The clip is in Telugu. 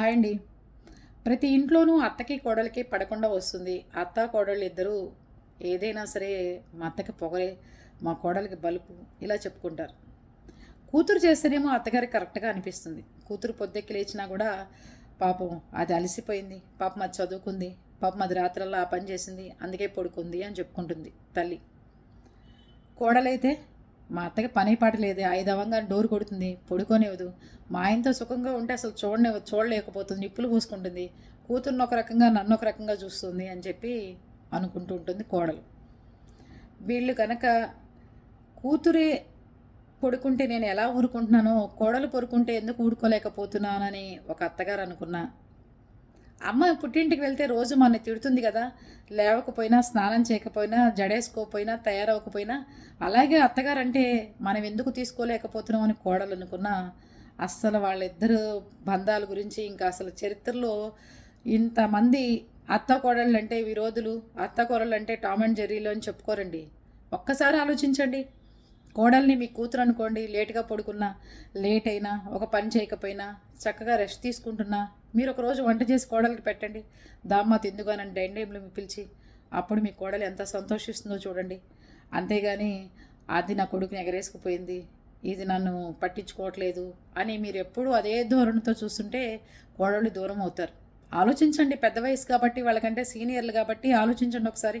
హాయ్ అండి. ప్రతి ఇంట్లోనూ అత్తకి కోడలికి పడకుండా వస్తుంది. అత్త కోడళ్ళు ఇద్దరూ ఏదైనా సరే మా అత్తకి పొగలే మా కోడలికి బలుపు ఇలా చెప్పుకుంటారు. కూతురు చేస్తేనేమో అత్తగారికి కరెక్ట్గా అనిపిస్తుంది. కూతురు పొద్దెక్కి లేచినా కూడా పాపం అది అలసిపోయింది. పాపం అది చదువుకుంది. పాపం అది రాత్రల్లా ఆ పని చేసింది. అందుకే పడుకుంది అని చెప్పుకుంటుంది తల్లి. కోడలైతే మా అత్తకి పని పాట లేదే ఐదవంగా డోర్ కొడుతుంది పడుకోనివ్వదు. మా ఆయనతో సుఖంగా ఉంటే అసలు చూడనే చూడలేకపోతుంది నిప్పులు పోసుకుంటుంది కూతుర్ని ఒక రకంగా నన్ను ఒక రకంగా చూస్తుంది అని చెప్పి అనుకుంటూ ఉంటుంది కోడలు. వీళ్ళు కనుక కూతురే పడుకుంటే నేను ఎలా ఊరుకుంటున్నానో కోడలు పడుకుంటే ఎందుకు ఊరుకోలేకపోతున్నానని ఒక అత్తగారు అనుకున్నా. అమ్మ పుట్టింటికి వెళ్తే రోజు మన తిడుతుంది కదా. లేవకపోయినా స్నానం చేయకపోయినా జడేసుకోకపోయినా తయారవకపోయినా అలాగే అత్తగారంటే మనం ఎందుకు తీసుకోలేకపోతున్నాం అని కోడలు అనుకున్నా అస్సలు వాళ్ళిద్దరు బంధాల గురించి ఇంకా అసలు చరిత్రలో ఇంతమంది అత్త కోడళ్ళు అంటే విరోధులు అత్త కోడళ్ళు అంటే టామ్ అండ్ జెర్రీలు అని చెప్పుకోరండి. ఒక్కసారి ఆలోచించండి. కోడల్ని మీ కూతురు అనుకోండి లేటుగా పడుకున్నా లేట్ అయినా ఒక పని చేయకపోయినా చక్కగా రెస్ట్ తీసుకుంటున్నా మీరు ఒక రోజు వంట చేసి కోడలికి పెట్టండి. దామ్మ తిందుగానని డైనింగ్ టేబుల్ పిలిచి అప్పుడు మీ కోడలు ఎంత సంతోషిస్తుందో చూడండి. అంతేగాని అది నా కొడుకుని ఎగరేసుకుపోయింది. ఇది నన్ను పట్టించుకోవట్లేదు అని మీరు ఎప్పుడూ అదే ధోరణితో చూస్తుంటే కోడళ్ళు దూరం అవుతారు. ఆలోచించండి పెద్ద వయసు కాబట్టి వాళ్ళకంటే సీనియర్లు కాబట్టి ఆలోచించండి ఒకసారి.